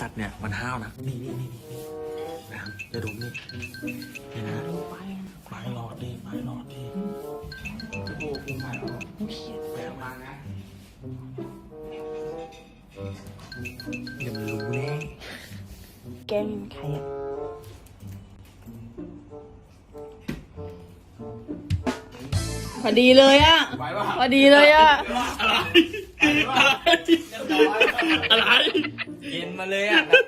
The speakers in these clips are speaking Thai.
สัตว์เนี่ยมันห้าวนะ นี่นี่นี่นี่นะครับจะดูนี่นี่นะไม้หลอดดิไม้หลอดดิโอ้โหไม้หลอดโอ้ยแปลมานะเดี๋ยวมันรู้แน่แกงใครอะพอดีเลยอะพอดีเลยอะ อะไร เย็นมาเลยอะแบบ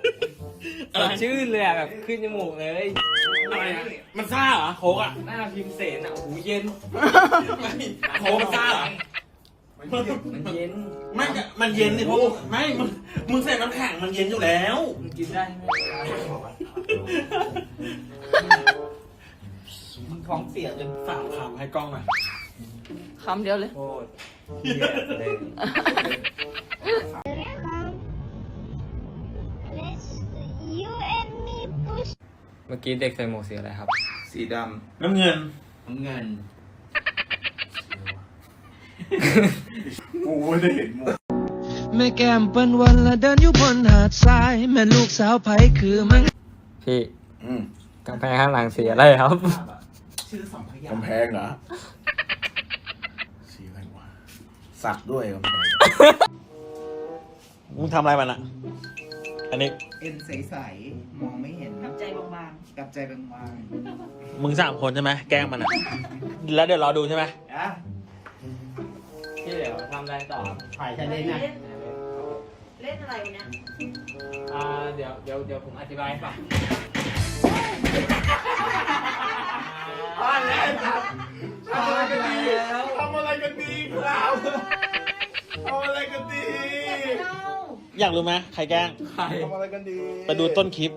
สดชื่นเลยอะแบบขึ้นจมูกเลยอะไรอะมันซ่าเหรอโค้กอะหน้าพิมพ์เสนอะโอ้โหเย็นโค้กมันซ่าเหรอมันเย็นไม่ก็มันเย็นนี่เพราะไม่มึงมึงใส่น้ำแข็งมันเย็นอยู่แล้ว มันกินได้ไหมมึงท้องเสียจนสามคำให้กล้องหน่อยคำเดียวเลยโคตรเหี้ยเลย เมื่อกี้เด็กใส่หมวกสีอะไรครับ สีดน้ำเงิน น้ำเงินำกูไม่ได้เห็นหมวกแม่แก้มเปิ้นวันละเดินอยู่บนหาดทราย แม่ลูกสาวไผคือมันพี่อืมกำแพงข้างหลังสีอะไรครับกำแพงเหรอ สีอะไรวะสักด้วยกำแพงมึงทำอะไรมันอะ อันนี้เอ็นใสๆมองไม่เห็นน้ำใจบางกับใจบางมึงสามคนใช่ไหมแกล้งมันอะแล้วเดี๋ยวรอดูใช่ไหมๆอะพี่เดี๋ยวทำอะไรต่อครับถ่ายชาเลนนะเล่นอะไรเนี่ยอ่าเดี๋ยวเดี๋ยวเดี๋ยวผมอธิบายให้ฟังทำอะ อยากรู้ไหมใครแกล้ง ใครทำอะไรกันดีไปดูต้นคลิป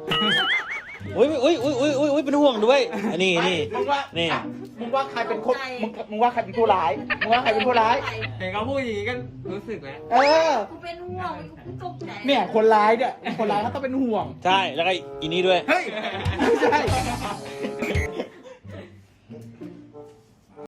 อุ้ยอุ้ยอุ้ยอุ้ยอุ้ยอุ้ยเป็นห่วงด้วย อันนี้นี่ มึงว่านี่ อะมึงว่าใครเป็นคนมึงมึงว่าใครเป็นผู้ร้าย มึงว่าใครเป็นผู้ร้าย เห็นเขาพูดอย่างนี้ก็รู้สึกแล้วเออ กูเป็นห่วงกูตกใจเนี่ย คนร้ายเนี่ย คนร้ายเขาต้องเป็นห่วง ใช่ แล้วก็อีนี่ด้วย เฮ้ย ไม่ใช่